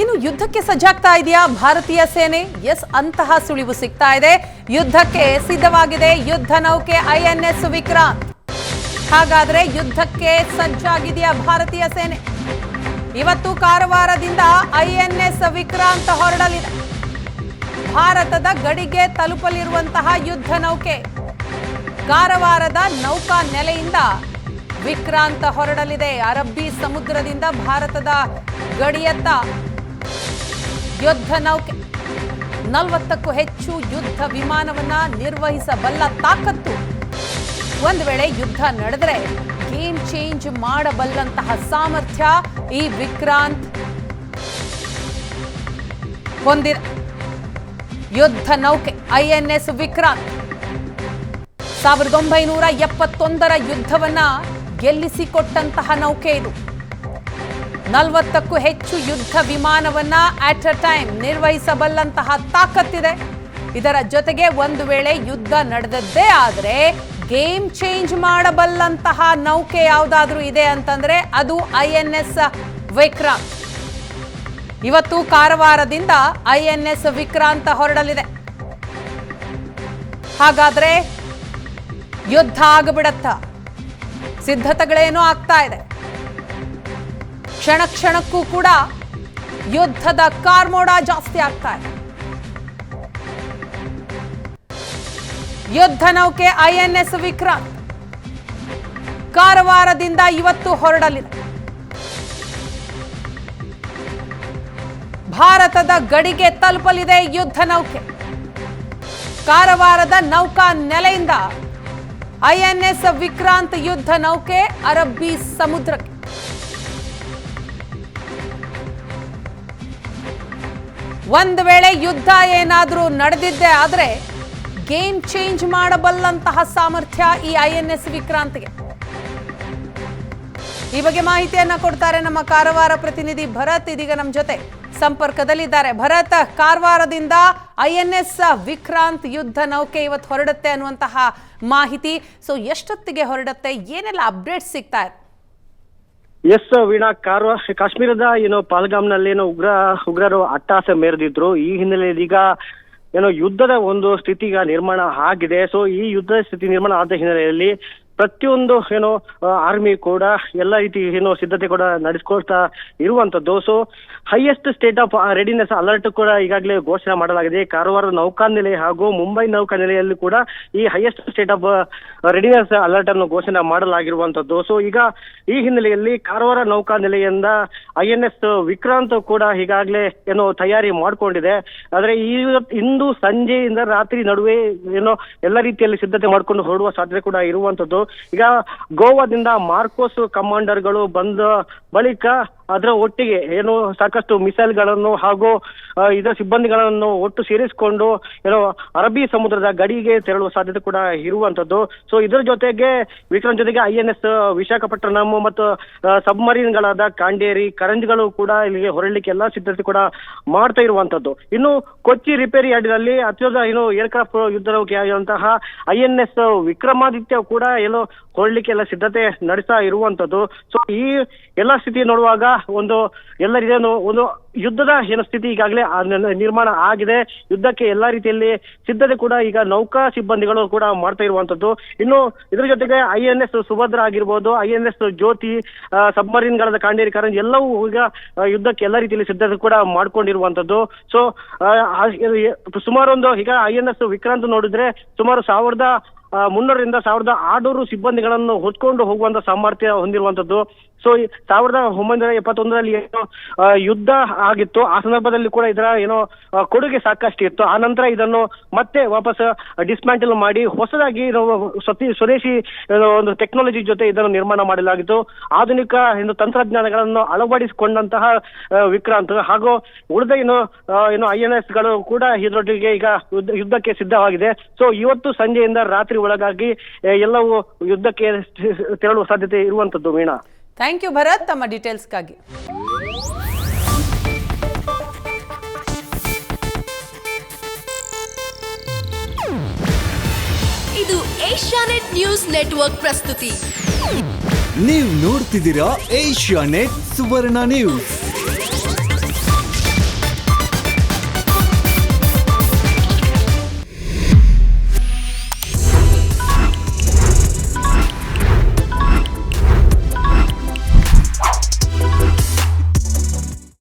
ಇನ್ನು ಯುದ್ಧಕ್ಕೆ ಸಜ್ಜಾಗ್ತಾ ಇದೆಯಾ ಭಾರತೀಯ ಸೇನೆ? ಎಸ್, ಅಂತಹ ಸುಳಿವು ಸಿಗ್ತಾ ಇದೆ. ಯುದ್ಧಕ್ಕೆ ಸಿದ್ಧವಾಗಿದೆ ಯುದ್ಧ ನೌಕೆ ಐಎನ್ಎಸ್ ವಿಕ್ರಾಂತ್. ಹಾಗಾದ್ರೆ ಯುದ್ಧಕ್ಕೆ ಸಜ್ಜಾಗಿದೆಯಾ ಭಾರತೀಯ ಸೇನೆ? ಇವತ್ತು ಕಾರವಾರದಿಂದ ಐಎನ್ಎಸ್ ವಿಕ್ರಾಂತ್ ಹೊರಡಲಿದೆ. ಭಾರತದ ಗಡಿಗೆ ತಲುಪಲಿರುವಂತಹ ಯುದ್ಧ ನೌಕೆ. ಕಾರವಾರದ ನೌಕಾ ನೆಲೆಯಿಂದ ವಿಕ್ರಾಂತ ಹೊರಡಲಿದೆ. ಅರಬ್ಬಿ ಸಮುದ್ರದಿಂದ ಭಾರತದ ಗಡಿಯತ್ತ ಯುದ್ಧ ನೌಕೆ. ನಲವತ್ತಕ್ಕೂ ಹೆಚ್ಚು ಯುದ್ಧ ವಿಮಾನವನ್ನ ನಿರ್ವಹಿಸಬಲ್ಲ ತಾಕತ್ತು. ಒಂದು ವೇಳೆ ಯುದ್ಧ ನಡೆದರೆ ಗೇಮ್ ಚೇಂಜ್ ಮಾಡಬಲ್ಲಂತಹ ಸಾಮರ್ಥ್ಯ ಈ ವಿಕ್ರಾಂತ್ ಹೊಂದಿದೆ. ಯುದ್ಧ ನೌಕೆ ಐಎನ್ಎಸ್ ವಿಕ್ರಾಂತ್. ಸಾವಿರದ ಒಂಬೈನೂರ ಎಪ್ಪತ್ತೊಂದರ ಯುದ್ಧವನ್ನ ಗೆಲ್ಲಿಸಿಕೊಟ್ಟಂತಹ ನೌಕೆ ಇದು. ನಲವತ್ತಕ್ಕೂ ಹೆಚ್ಚು ಯುದ್ಧ ವಿಮಾನವನ್ನ ಅಟ್ ಅ ಟೈಮ್ ನಿರ್ವಹಿಸಬಲ್ಲಂತಹ ತಾಕತ್ತಿದೆ. ಇದರ ಜೊತೆಗೆ ಒಂದು ವೇಳೆ ಯುದ್ಧ ನಡೆದದ್ದೇ ಆದರೆ ಗೇಮ್ ಚೇಂಜ್ ಮಾಡಬಲ್ಲಂತಹ ನೌಕೆ ಯಾವುದಾದ್ರೂ ಇದೆ ಅಂತಂದ್ರೆ ಅದು ಐ ಎನ್ ಎಸ್ ವಿಕ್ರಾಂತ್. ಇವತ್ತು ಕಾರವಾರದಿಂದ ಐ ಎನ್ ಎಸ್ ವಿಕ್ರಾಂತ ಹೊರಡಲಿದೆ. ಹಾಗಾದ್ರೆ ಯುದ್ಧ ಆಗಬಿಡತ್ತ? ಸಿದ್ಧತೆಗಳೇನೋ ಆಗ್ತಾ ಇದೆ. ಕ್ಷಣ ಕ್ಷಣಕ್ಕೂ ಕೂಡ ಯುದ್ಧದ ಕಾರ್ಮೋಡ ಜಾಸ್ತಿ ಆಗ್ತಾ ಇದೆ. ಯುದ್ಧ ನೌಕೆ ಐಎನ್ಎಸ್ ವಿಕ್ರಾಂತ್ ಕಾರವಾರದಿಂದ ಇವತ್ತು ಹೊರಡಲಿದೆ. ಭಾರತದ ಗಡಿಗೆ ತಲುಪಲಿದೆ ಯುದ್ಧ ನೌಕೆ. ಕಾರವಾರದ ನೌಕಾ ನೆಲೆಯಿಂದ ಐಎನ್ಎಸ್ ವಿಕ್ರಾಂತ್ ಯುದ್ಧ ನೌಕೆ ಅರಬ್ಬಿ ಸಮುದ್ರಕ್ಕೆ. ಒಂದು ವೇಳೆ ಯುದ್ಧ ಏನಾದರೂ ನಡೆದಿದ್ದೆ ಆದರೆ ಗೇಮ್ ಚೇಂಜ್ ಮಾಡಬಲ್ಲಂತಹ ಸಾಮರ್ಥ್ಯ ಈ ಐ ಎನ್ ಎಸ್ ವಿಕ್ರಾಂತ್ಗೆ. ಈ ಬಗ್ಗೆ ಮಾಹಿತಿಯನ್ನ ಕೊಡ್ತಾರೆ ನಮ್ಮ ಕಾರವಾರ ಪ್ರತಿನಿಧಿ ಭರತ್. ಇದೀಗ ನಮ್ಮ ಜೊತೆ ಸಂಪರ್ಕದಲ್ಲಿದ್ದಾರೆ. ಭರತ್, ಕಾರವಾರದಿಂದ ಐ ಎನ್ ಎಸ್ ವಿಕ್ರಾಂತ್ ಯುದ್ಧ ನೌಕೆ ಇವತ್ತು ಹೊರಡುತ್ತೆ ಅನ್ನುವಂತಹ ಮಾಹಿತಿ. ಸೊ ಎಷ್ಟೊತ್ತಿಗೆ ಹೊರಡುತ್ತೆ? ಏನೆಲ್ಲ ಅಪ್ಡೇಟ್ಸ್ ಸಿಗ್ತಾ ಇದೆ ಎಸ್ ವೀಣಾ ಕಾರ್ವಾ ಕಾಶ್ಮೀರದ ಏನು ಪಾಲ್ಗಾಮ್ನಲ್ಲಿ ಏನೋ ಉಗ್ರ, ಉಗ್ರರು ಅಟ್ಟಾಸೆ ಮೇರೆದಿದ್ರು. ಈ ಹಿನ್ನೆಲೆಯಲ್ಲಿ ಈಗ ಏನೋ ಯುದ್ಧದ ಒಂದು ಸ್ಥಿತಿ ನಿರ್ಮಾಣ ಆಗಿದೆ. ಸೊ ಈ ಯುದ್ಧದ ಸ್ಥಿತಿ ನಿರ್ಮಾಣ ಆದ ಹಿನ್ನೆಲೆಯಲ್ಲಿ ಪ್ರತಿಯೊಂದು ಏನೋ ಆರ್ಮಿ ಕೂಡ ಎಲ್ಲ ರೀತಿ ಏನೋ ಸಿದ್ಧತೆ ಕೂಡ ನಡೆಸ್ಕೊಳ್ತಾ ಇರುವಂತದ್ದು so highest state of readiness alert ಕೂಡ ಈಗಾಗಲೇ ಘೋಷಣೆ ಮಾಡಲಾಗಿದೆ. ಕಾರವಾರ ನೌಕಾನೆಲೆ ಹಾಗೂ ಮುಂಬೈ ನೌಕಾನೆಲೆಯಲ್ಲಿ ಕೂಡ ಈ highest state of readiness alert ಅನ್ನು ಘೋಷಣೆ ಮಾಡಲಾಗಿರುವಂತದ್ದು ಸೊ ಈಗ ಈ ಹಿನ್ನೆಲೆಯಲ್ಲಿ ಕಾರವಾರ ನೌಕಾನೆಲೆಯಿಂದ ಐ ಎನ್ ಎಸ್ ವಿಕ್ರಾಂತ್ ಕೂಡ ಈಗಾಗಲೇ ಏನೋ ತಯಾರಿ ಮಾಡಿಕೊಂಡಿದೆ. ಆದ್ರೆ ಈ ಇಂದು ಸಂಜೆಯಿಂದ ರಾತ್ರಿ ನಡುವೆ ಏನೋ ಎಲ್ಲ ರೀತಿಯಲ್ಲಿ ಸಿದ್ಧತೆ ಮಾಡಿಕೊಂಡು ಹೊರಡುವ ಸಾಧ್ಯತೆ ಕೂಡ ಇರುವಂತದ್ದು ಈಗ ಗೋವಾದಿಂದ ಮಾರ್ಕೋಸ್ ಕಮಾಂಡರ್ಗಳು ಬಂದ ಬಳಿಕ ಅದರ ಒಟ್ಟಿಗೆ ಏನು ಸಾಕಷ್ಟು ಮಿಸೈಲ್ಗಳನ್ನು ಹಾಗೂ ಇದರ ಸಿಬ್ಬಂದಿಗಳನ್ನು ಒಟ್ಟು ಸೇರಿಸಿಕೊಂಡು ಏನೋ ಅರಬ್ಬಿ ಸಮುದ್ರದ ಗಡಿಗೆ ತೆರಳುವ ಸಾಧ್ಯತೆ ಕೂಡ ಇರುವಂತದ್ದು ಸೊ ಇದರ ಜೊತೆಗೆ ವಿಕ್ರಮ್ ಜೊತೆಗೆ ಐ ಎನ್ ಎಸ್, ವಿಶಾಖಪಟ್ಟಣಂ ಮತ್ತು ಸಬ್ಮರೀನ್ಗಳಾದ ಕಾಂಡೇರಿ, ಕರಂಜ್ಗಳು ಕೂಡ ಇಲ್ಲಿಗೆ ಹೊರಡಲಿಕ್ಕೆ ಎಲ್ಲ ಸಿದ್ಧತೆ ಕೂಡ ಮಾಡ್ತಾ ಇರುವಂತದ್ದು ಇನ್ನು ಕೊಚ್ಚಿ ರಿಪೇರಿ ಯಾರ್ಡಿನಲ್ಲಿ ಅತ್ಯಂತ ಏನು ಏರ್ಕ್ರಾಫ್ಟ್ ಯುದ್ಧ ನೌಕೆ ಆಗಿರುವಂತಹ ಐ ಎನ್ ಎಸ್ ವಿಕ್ರಮಾದಿತ್ಯ ಕೂಡ ಏನು ಹೊರಳಿಕ್ಕೆಲ್ಲ ಸಿದ್ಧತೆ ನಡೆಸ್ತಾ ಇರುವಂತದ್ದು ಸೊ ಈ ಎಲ್ಲ ಸ್ಥಿತಿ ನೋಡುವಾಗ ಒಂದು ಎಲ್ಲ ರೀತಿಯ ಒಂದು ಯುದ್ಧದ ಏನು ಸ್ಥಿತಿ ಈಗಾಗಲೇ ನಿರ್ಮಾಣ ಆಗಿದೆ. ಯುದ್ಧಕ್ಕೆ ಎಲ್ಲಾ ರೀತಿಯಲ್ಲಿ ಸಿದ್ಧತೆ ಕೂಡ ಈಗ ನೌಕಾ ಸಿಬ್ಬಂದಿಗಳು ಕೂಡ ಮಾಡ್ತಾ ಇರುವಂತದ್ದು. ಇನ್ನು ಇದ್ರ ಜೊತೆಗೆ ಐ ಎನ್ ಎಸ್ ಸುಭದ್ರ ಆಗಿರ್ಬೋದು, ಐ ಎನ್ ಎಸ್ ಜ್ಯೋತಿ ಸಬ್ಮರೀನ್ಗಳಾದ ಕಾಂಡೇರಿ ಕಾರಣ ಎಲ್ಲವೂ ಈಗ ಯುದ್ಧಕ್ಕೆ ಎಲ್ಲ ರೀತಿಯಲ್ಲಿ ಸಿದ್ಧತೆ ಕೂಡ ಮಾಡ್ಕೊಂಡಿರುವಂತದ್ದು. ಸೊ ಸುಮಾರು ಒಂದು ಈಗ ಐ ಎನ್ ಎಸ್ ವಿಕ್ರಾಂತ್ ನೋಡಿದ್ರೆ ಸುಮಾರು ಸಾವಿರದ ಮುನ್ನೂರರಿಂದ ಸಾವಿರದ ಆರ್ನೂರು ಸಿಬ್ಬಂದಿಗಳನ್ನು ಹೊತ್ಕೊಂಡು ಹೋಗುವಂತ ಸಾಮರ್ಥ್ಯ ಹೊಂದಿರುವಂತದ್ದು. ಸೊ ಸಾವಿರದ ಒಂಬೈನೂರ ಎಪ್ಪತ್ತೊಂದರಲ್ಲಿ ಏನೋ ಯುದ್ಧ ಆಗಿತ್ತು. ಆ ಸಂದರ್ಭದಲ್ಲಿ ಕೂಡ ಇದರ ಏನೋ ಕೊಡುಗೆ ಸಾಕಷ್ಟು ಇತ್ತು ಆ ನಂತರ ಇದನ್ನು ಮತ್ತೆ ವಾಪಸ್ ಡಿಸ್ಮ್ಯಾಂಟಲ್ ಮಾಡಿ ಹೊಸದಾಗಿ ಸ್ವತಿ, ಸ್ವದೇಶಿ ಒಂದು ಟೆಕ್ನಾಲಜಿ ಜೊತೆ ಇದನ್ನು ನಿರ್ಮಾಣ ಮಾಡಲಾಗಿತ್ತು. ಆಧುನಿಕ ಏನು ತಂತ್ರಜ್ಞಾನಗಳನ್ನು ಅಳವಡಿಸಿಕೊಂಡಂತಹ ವಿಕ್ರಾಂತ್. ಹಾಗೂ ಉಳಿದ ಏನು ಏನು ಐ ಎನ್ ಎಸ್ಗಳು ಕೂಡ ಇದರೊಟ್ಟಿಗೆ ಈಗ ಯುದ್ಧಕ್ಕೆ ಸಿದ್ಧವಾಗಿದೆ. ಸೊ ಇವತ್ತು ಸಂಜೆಯಿಂದ ರಾತ್ರಿ ಒಳಗಾಗಿ ಎಲ್ಲವೂ ಯುದ್ಧಕ್ಕೆ ತೆರಳುವ ಸಾಧ್ಯತೆ ಇರುವಂತದ್ದು ವೀಣಾ. ಥ್ಯಾಂಕ್ ಯು ಭರತ್ ತಮ್ಮ ಡೀಟೇಲ್ಸ್ಗಾಗಿ. ಇದು ಏಷ್ಯಾನೆಟ್ ನ್ಯೂಸ್ ನೆಟ್ವರ್ಕ್ ಪ್ರಸ್ತುತಿ. ನೀವು ನೋಡ್ತಿದ್ದೀರಾ ಏಷ್ಯಾ ನೆಟ್ ಸುವರ್ಣ ನ್ಯೂಸ್.